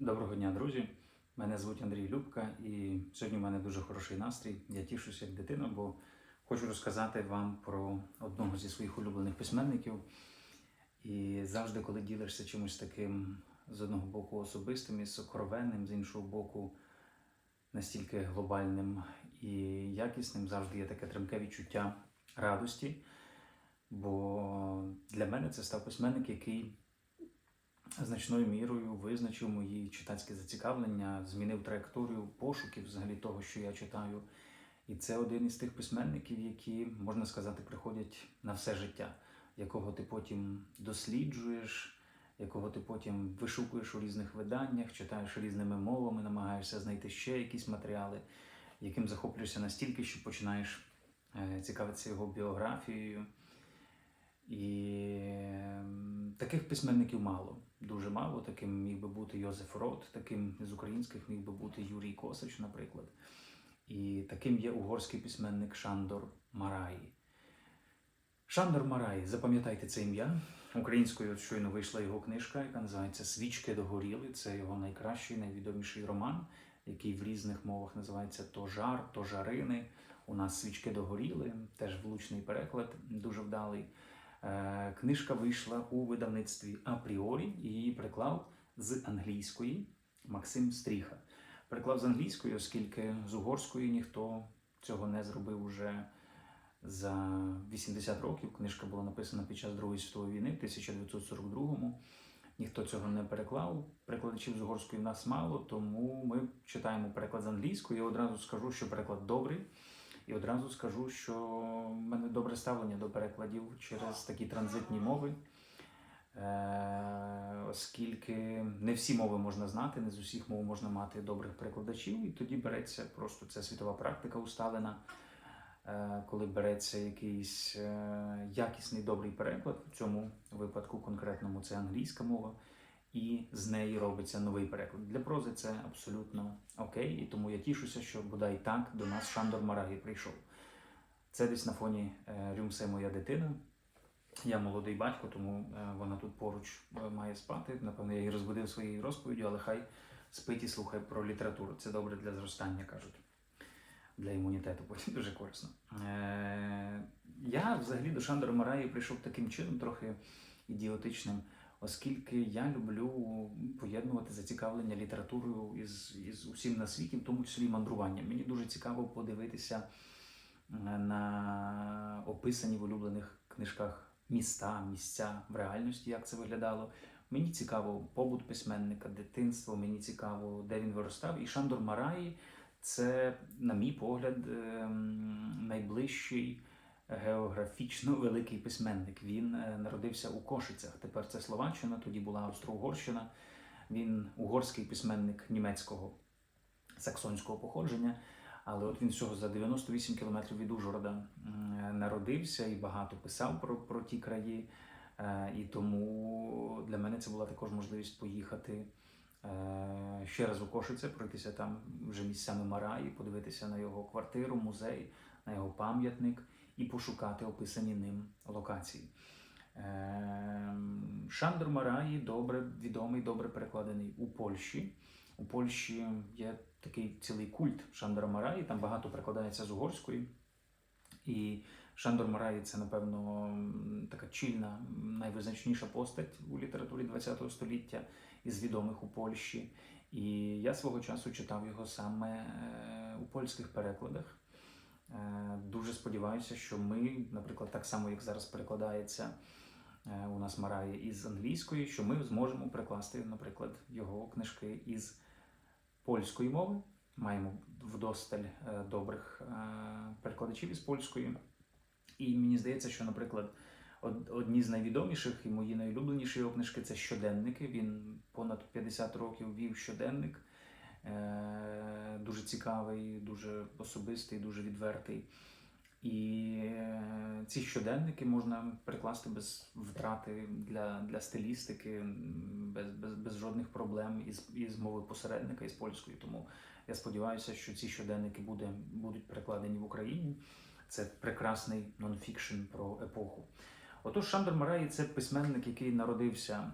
Доброго дня, друзі. Мене звуть Андрій Любка, і сьогодні в мене дуже хороший настрій. Я тішуся як дитина, бо хочу розказати вам про одного зі своїх улюблених письменників. І завжди, коли ділишся чимось таким з одного боку особистим і сокровенним, з іншого боку, настільки глобальним і якісним, завжди є таке тремке відчуття радості. Бо для мене це став письменник, який значною мірою визначив мої читацькі зацікавлення, змінив траєкторію пошуків взагалі того, що я читаю. І це один із тих письменників, які, можна сказати, приходять на все життя, якого ти потім досліджуєш, якого ти потім вишукуєш у різних виданнях, читаєш різними мовами, намагаєшся знайти ще якісь матеріали, яким захоплюєшся настільки, що починаєш е, цікавитися його біографією. І ем, таких письменників мало, дуже мало. Таким міг би бути Йозеф Рот, таким з українських міг би бути Юрій Косач, наприклад. І таким є угорський письменник Шандор Мараї. Шандор Мараї, запам'ятайте це ім'я. Українською от щойно вийшла його книжка, яка називається Свічки догоріли. Це його найкращий, найвідоміший роман, який в різних мовах називається То жар, то жарини. У нас свічки догоріли, теж влучний переклад, дуже вдалий. Е, Книжка вийшла у видавництві Апріорі, її приклав з англійської Максим Стріха. Приклав з англійської, оскільки з угорської ніхто цього не зробив уже за 80 років. Книжка була написана під час Другої світової війни, в 1942-му. Ніхто цього не переклав. Перекладачів з угорської в нас мало, тому ми читаємо переклад з англійської. Я одразу скажу, що переклад добрий. І одразу скажу, що в мене добре ставлення до перекладів через такі транзитні мови, Е, оскільки не всі мови можна знати, не з усіх мов можна мати добрих перекладачів, і тоді береться просто це світова практика усталена, Е, коли береться якийсь е, якісний добрий переклад, в цьому випадку конкретному це англійська мова. І з неї робиться новий переклад. Для прози це абсолютно окей, і тому я тішуся, що бодай так до нас Шандор Марагі прийшов. Це десь на фоні е, Рюмсе моя дитина. Я молодий батько, тому е, вона тут поруч е, має спати. Напевно, я її розбудив своєю розповіддю, але хай спить і слухає про літературу. Це добре для зростання, кажуть. Для імунітету потім дуже корисно. Я взагалі до Шандора Мараї прийшов таким чином, трохи ідіотичним, оскільки я люблю поєднувати зацікавлення літературою із, із усім на світі, в тому числі і мандруванням. Мені дуже цікаво подивитися е, на описані в улюблених книжках міста, місця в реальності, як це виглядало. Мені цікаво побут письменника, дитинство, мені цікаво, де він виростав. І Шандор Мараї це, на мій погляд, ем, найближчий географічно великий письменник. Він е, народився у Кошицях. Тепер це Словаччина, тоді була Австро-Угорщина. Він угорський письменник німецького саксонського походження. Але от він всього за 98 кілометрів від Ужгорода народився і багато писав про, про ті краї. Е, І тому для мене це була також можливість поїхати е, ще раз у Кошице, пройтися там вже місцями Мараї, подивитися на його квартиру, музей, на його пам'ятник і пошукати описані ним локації. Е, Шандор Мараї добре відомий, добре перекладений у Польщі. У Польщі є такий цілий культ Шандора Мараї, там багато перекладається з угорської. І Шандор Мараї це, напевно, така чільна, найвизначніша постать у літературі ХХ століття із відомих у Польщі. І я свого часу читав його саме е, у польських перекладах. Е, Дуже сподіваюся, що ми, наприклад, так само, як зараз перекладається е, у нас Мараї із англійської, що ми зможемо перекласти, наприклад, його книжки із польської мови. Маємо вдосталь е, добрих перекладачів із польської. І мені здається, що, наприклад, од- одні з найвідоміших і мої найулюбленіші його книжки це щоденники. Він понад 50 років вів щоденник. Е, Дуже цікавий, дуже особистий, дуже відвертий. І е, ці щоденники можна перекласти без втрати для, для стилістики, без, без, без жодних проблем із, із мови посередника, із польської. Тому я сподіваюся, що ці щоденники буде, будуть перекладені в Україні. Це прекрасний нонфікшн про епоху. Отож, Шандор Мараї це письменник, який народився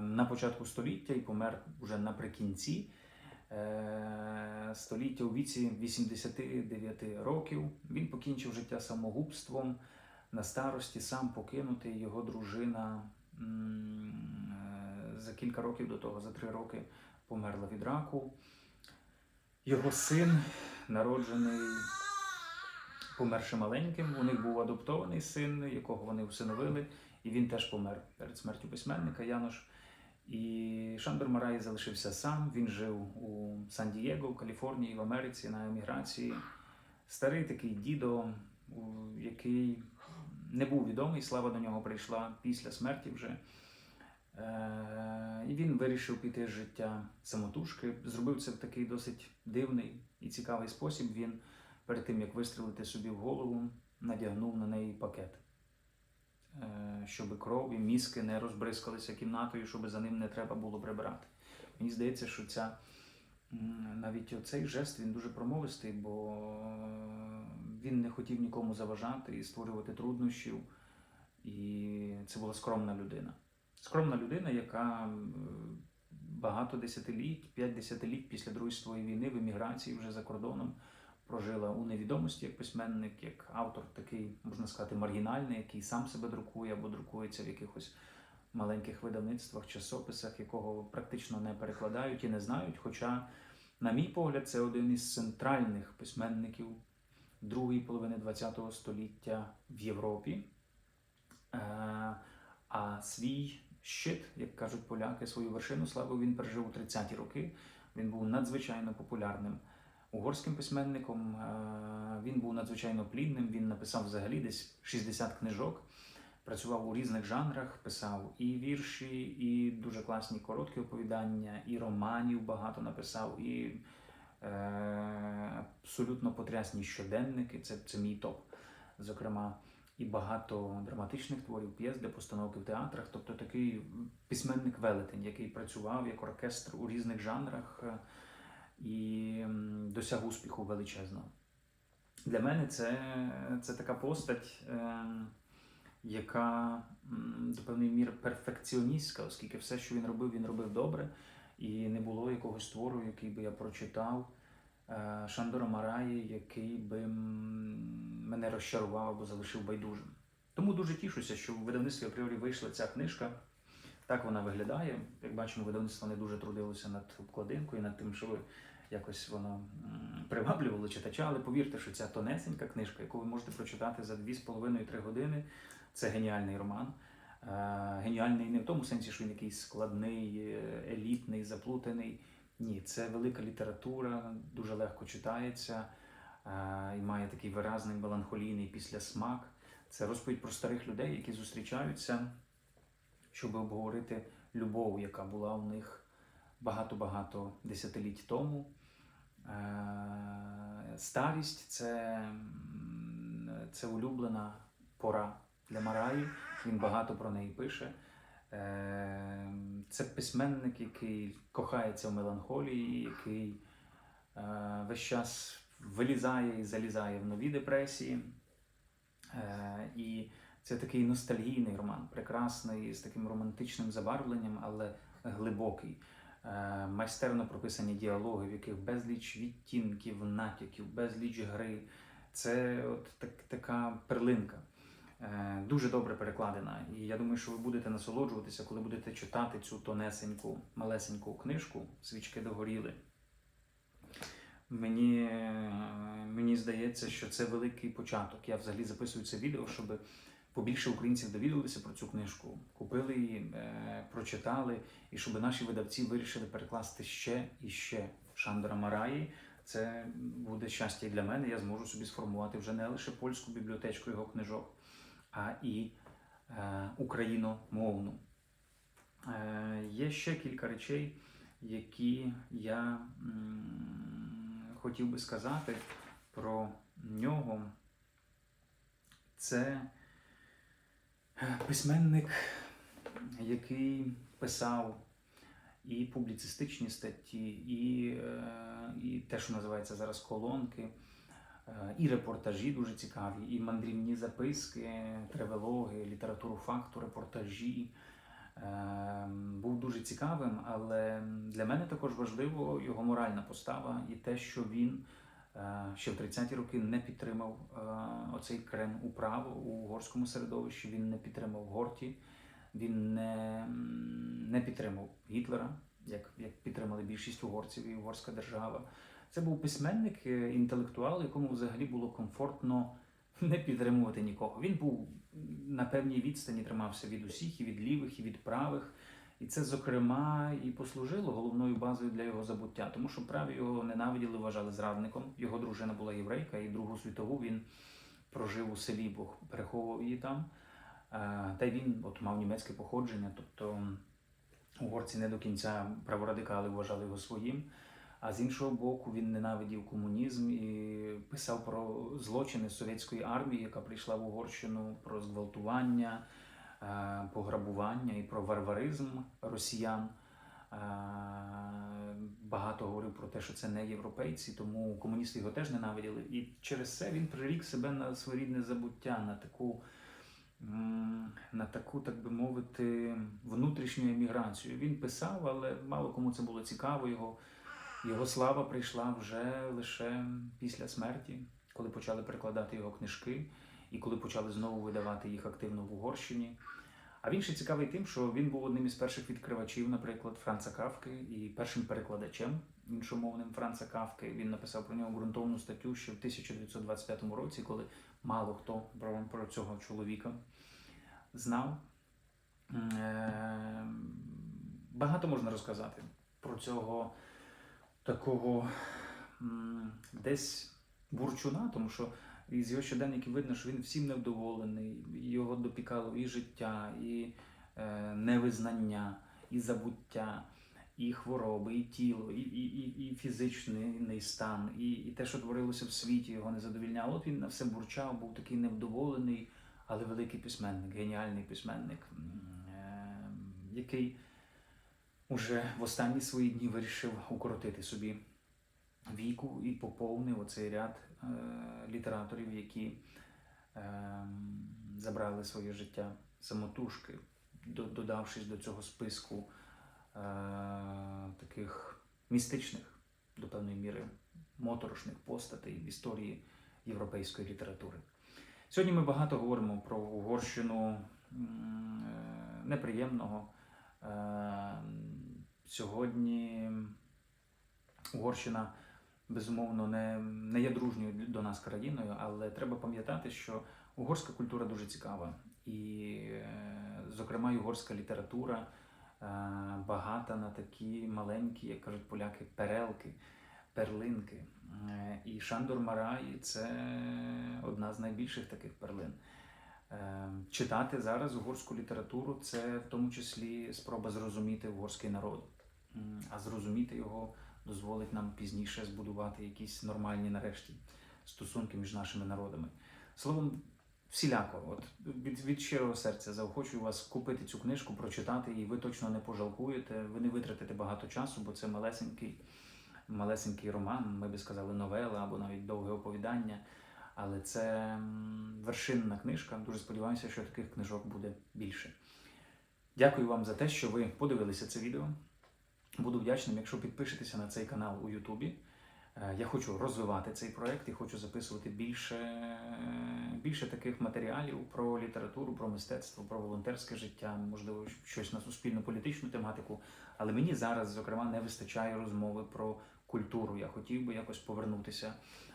на початку століття і помер уже наприкінці е, століття у віці 89 років. Він покінчив життя самогубством на старості, сам покинутий його дружина е, за кілька років до того, за три роки, померла від раку. Його син, народжений, померши маленьким. У них був адаптований син, якого вони усиновили, і він теж помер перед смертю письменника Янош. І Шандор Марай залишився сам. Він жив у Сан-Дієго, в Каліфорнії, в Америці на еміграції. Старий такий дідо, який не був відомий, слава до нього прийшла після смерті вже. Е, І він вирішив піти з життя самотужки. Зробив це в такий досить дивний і цікавий спосіб. Він перед тим як вистрелити собі в голову, надягнув на неї пакет, Е, щоб кров і мізки не розбризкалися кімнатою, щоб за ним не треба було прибирати. Мені здається, що ця навіть оцей жест він дуже промовистий, бо він не хотів нікому заважати і створювати труднощів. І це була скромна людина. Скромна людина, яка багато десятиліть, п'ять десятиліть після Другої світової війни в еміграції вже за кордоном прожила у невідомості як письменник, як автор такий, можна сказати, маргінальний, який сам себе друкує або друкується в якихось маленьких видавництвах, часописах, якого практично не перекладають і не знають. Хоча, на мій погляд, це один із центральних письменників другої половини ХХ століття в Європі. Е, А свій щит, як кажуть поляки, свою вершину слави він пережив у 30-ті роки. Він був надзвичайно популярним угорським письменником. Е, Він був надзвичайно плідним. Він написав взагалі десь 60 книжок. Працював у різних жанрах, писав і вірші, і дуже класні короткі оповідання, і романів багато написав, і е, абсолютно потрясні щоденники. Це, це мій топ. Зокрема, і багато драматичних творів, п'єс для постановки в театрах. Тобто такий письменник велетень, який працював як оркестр у різних жанрах е, і досяг успіху величезного. Для мене це, це така постать, е, яка до певної міри перфекціоністська, оскільки все, що він робив, він робив добре, і не було якогось твору, який би я прочитав. е, Шандора Мараї, який би мене розчарував або залишив байдужим. Тому дуже тішуся, що в видавництві апріорі вийшла ця книжка. Так вона виглядає. Як бачимо, видавництво не дуже трудилося над обкладинкою, над тим, щоб якось воно приваблювало читача. Але повірте, що ця тонесенька книжка, яку ви можете прочитати за 2,5-3 години, це геніальний роман. Е, Геніальний не в тому сенсі, що він якийсь складний, е, елітний, заплутаний. Ні, це велика література, дуже легко читається е, і має такий виразний меланхолійний післясмак. Це розповідь про старих людей, які зустрічаються, щоб обговорити любов, яка була у них багато-багато десятиліть тому. Е, Старість це, це улюблена пора для Мараї. Він багато про неї пише. Е, Це письменник, який кохається в меланхолії, який е, весь час вилізає і залізає в нові депресії. І це такий ностальгійний роман, прекрасний, з таким романтичним забарвленням, але глибокий. Е, Майстерно прописані діалоги, в яких безліч відтінків, натяків, безліч гри. Це от так, така перлинка. Е, Дуже добре перекладена. І я думаю, що ви будете насолоджуватися, коли будете читати цю тонесеньку, малесеньку книжку Свічки догоріли. Мені, е, мені здається, що це великий початок. Я взагалі записую це відео, щоб побільше українців довідалися про цю книжку, купили її, е, прочитали, і щоб наші видавці вирішили перекласти ще і ще Шандора Мараї. Це буде щастя і для мене. Я зможу собі сформувати вже не лише польську бібліотечку його книжок, а і е, україномовну. Е, є ще кілька речей, які я м, хотів би сказати про нього. Це письменник, який писав і публіцистичні статті, і, е, і те, що називається зараз колонки, е, і репортажі дуже цікаві, і мандрівні записки, тревелоги, літературу факту, репортажі. е, був дуже цікавим, але для мене також важливо його моральна постава і те, що він ще в 30-ті роки не підтримав е, оцей крен управу у угорському середовищі, він не підтримав Горті, він не, не підтримав Гітлера, як, як підтримали більшість угорців і угорська держава. Це був письменник, е, інтелектуал, якому взагалі було комфортно не підтримувати нікого. Він був на певній відстані, тримався від усіх, і від лівих, і від правих. І це, зокрема, і послужило головною базою для його забуття, тому що праві його ненавиділи, вважали зрадником. Його дружина була єврейка, і Другу світову він прожив у селі, бо переховував її там. Е, Та й він от мав німецьке походження, тобто угорці не до кінця праворадикали вважали його своїм. А з іншого боку, він ненавидів комунізм і писав про злочини совєтської армії, яка прийшла в Угорщину, про зґвалтування, пограбування і про варваризм росіян. Е, Багато говорив про те, що це не європейці, тому комуністи його теж ненавиділи. І через це він прирік себе на своєрідне забуття, на таку, на таку, так би мовити, внутрішню еміграцію. Він писав, але мало кому це було цікаво. Його його слава прийшла вже лише після смерті, коли почали перекладати його книжки і коли почали знову видавати їх активно в Угорщині. А він ще цікавий тим, що він був одним із перших відкривачів, наприклад, Франца Кавки і першим перекладачем іншомовним Франца Кавки. Він написав про нього ґрунтовну статтю ще в 1925 році, коли мало хто про, про цього чоловіка знав. Е, Багато можна розказати про цього такого десь бурчуна, тому що із його щоденників видно, що він всім невдоволений, його допікало і життя, і е, невизнання, і забуття, і хвороби, і тіло, і, і, і, і фізичний стан, і, і те, що творилося в світі, його не задовільняло. От він на все бурчав, був такий невдоволений, але великий письменник, геніальний письменник, е, який уже в останні свої дні вирішив укоротити собі віку і поповнив оцей ряд е, літераторів, які е, забрали своє життя самотужки, додавшись до цього списку е, таких містичних, до певної міри, моторошних постатей в історії європейської літератури. Сьогодні ми багато говоримо про Угорщину е, неприємного. Е, Сьогодні Угорщина безумовно не, не є дружньою до нас країною, але треба пам'ятати, що угорська культура дуже цікава, і, е, зокрема, угорська література е, багата на такі маленькі, як кажуть поляки, перелки, перлинки. Е, І Шандор Марай це одна з найбільших таких перлин. Читати зараз угорську літературу це в тому числі спроба зрозуміти угорський народ. А зрозуміти його дозволить нам пізніше збудувати якісь нормальні нарешті стосунки між нашими народами. Словом, всіляко, от від, від щирого серця заохочую вас купити цю книжку, прочитати її. Ви точно не пожалкуєте, ви не витратите багато часу, бо це малесенький, малесенький роман, ми би сказали, новела або навіть довге оповідання. Але це вершинна книжка. Дуже сподіваюся, що таких книжок буде більше. Дякую вам за те, що ви подивилися це відео. Буду вдячним, якщо підпишетеся на цей канал у Ютубі. Е, Я хочу розвивати цей проект і хочу записувати більше, більше таких матеріалів про літературу, про мистецтво, про волонтерське життя, можливо, щось на суспільну політичну тематику. Але мені зараз, зокрема, не вистачає розмови про культуру. Я хотів би якось повернутися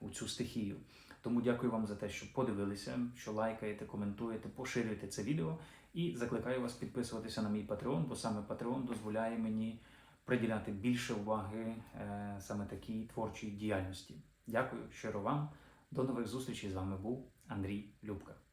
у цю стихію. Тому дякую вам за те, що подивилися, що лайкаєте, коментуєте, поширюєте це відео. І закликаю вас підписуватися на мій Patreon, бо саме Patreon дозволяє мені приділяти більше уваги е, саме такій творчій діяльності. Дякую щиро вам. До нових зустрічей. З вами був Андрій Любка.